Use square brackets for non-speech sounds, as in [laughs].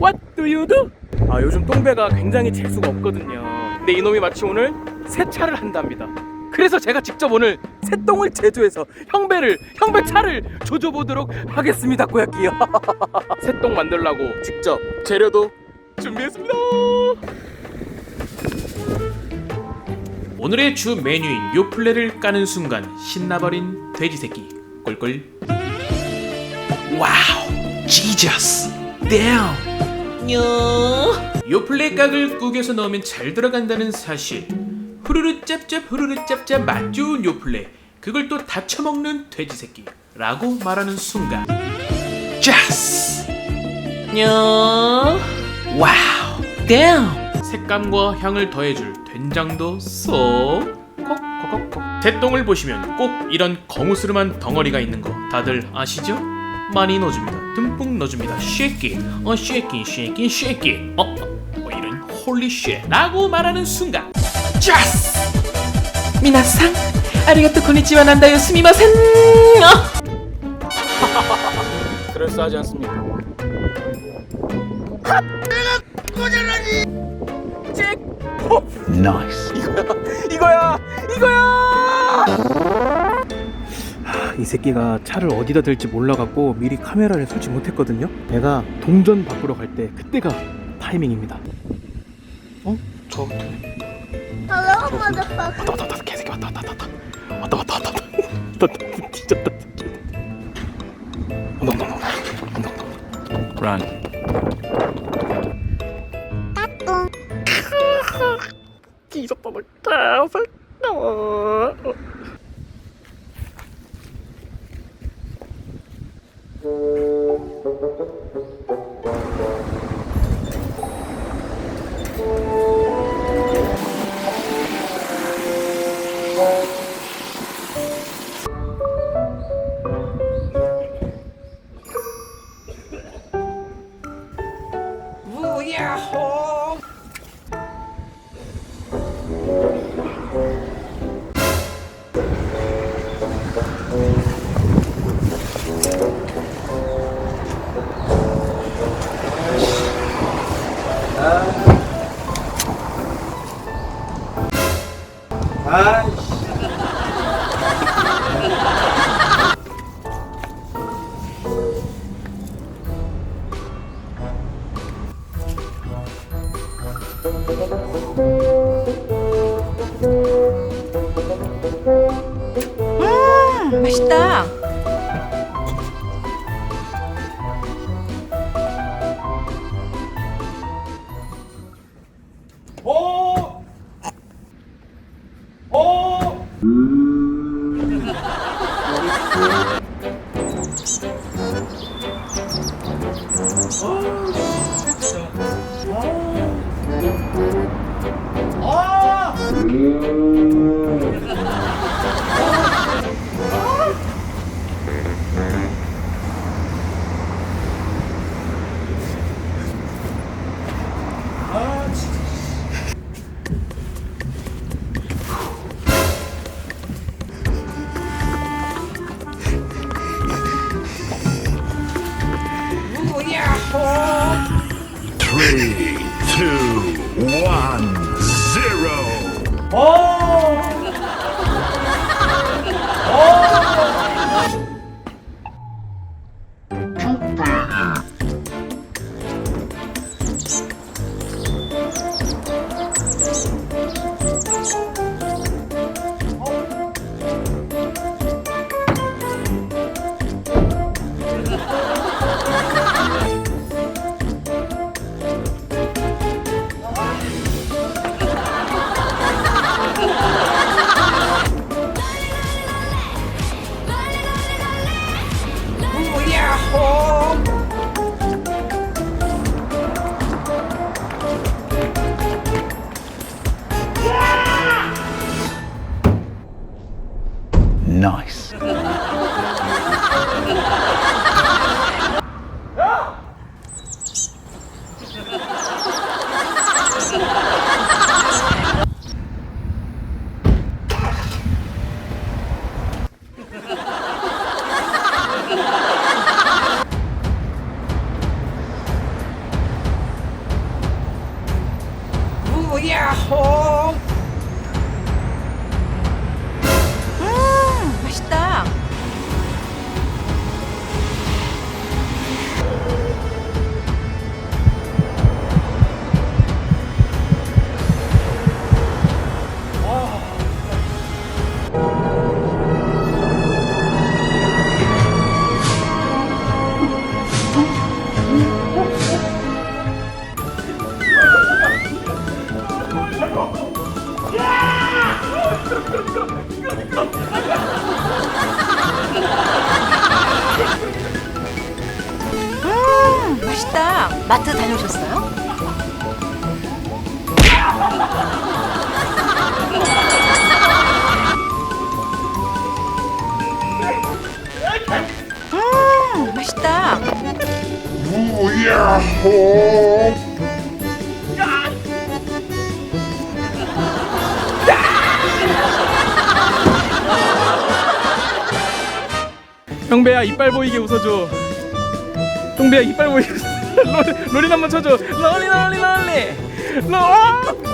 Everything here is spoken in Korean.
What do you do? 아 요즘 똥배가 굉장히 재수가 없거든요. 근데 이놈이 마치 오늘 세차를 한답니다. 그래서 제가 직접 오늘 새똥을 제조해서 형배를 형배 차를 조져보도록 하겠습니다 꼬야끼요. [laughs] 새똥 만들라고 직접 재료도 준비했습니다. 오늘의 주 메뉴인 요플레를 까는 순간 신나버린 돼지 새끼 꿀꿀 와우 지저스 damn. 요플레 각을 구겨서 넣으면 잘 들어간다는 사실. 후루루 짭짭 후루루 짭짭 맛 좋은 요플레 그걸 또 다쳐먹는 돼지 새끼라고 말하는 순간. 자스 와우 damn. 색감과 향을 더해줄 된장도 쏙. 콕콕콕콕. 새똥을 보시면 꼭 이런 거무스름한 덩어리가 있는 거 다들 아시죠? 많이 넣어줍니다 듬뿍 넣어줍니다. 쉐키 어 쉐키 쉐키 쉐키 어, 어, 어 이런 홀리 쉐 라고 말하는 순간. 자스 미나상 아리가또 고니치와 난다요 스미마센. 어. [laughs] 그럴싸하지 않습니까? Nice. [laughs] 이거야 이거야 하, 이 새끼가 차를 어디다 댈지 몰라갖고 미리 카메라를 설치 못했거든요. 내가 동전 바꾸러 갈 때 그때가 타이밍입니다. 어? 저 motherfucker. 왔다 왔다 왔다 개새끼 왔다 왔다 왔다 왔다. 왔다 왔다 왔다 왔다. [laughs] 왔다 뒤졌다 온다. 온다 온다 온다 온다. Run. 뒤졌다 너 개새끼 Booyah! 맛있다. 어! 어! 아! 아! Three, two, one, zero. nice. yeah, hole. 마트 다녀오셨어요? 음, 맛있다. 형배야 이빨 보이게 웃어줘 똥배야 이빨 보이게 웃어 롤, 롤린 한번 쳐줘. 롤리 롤리 롤리. 롤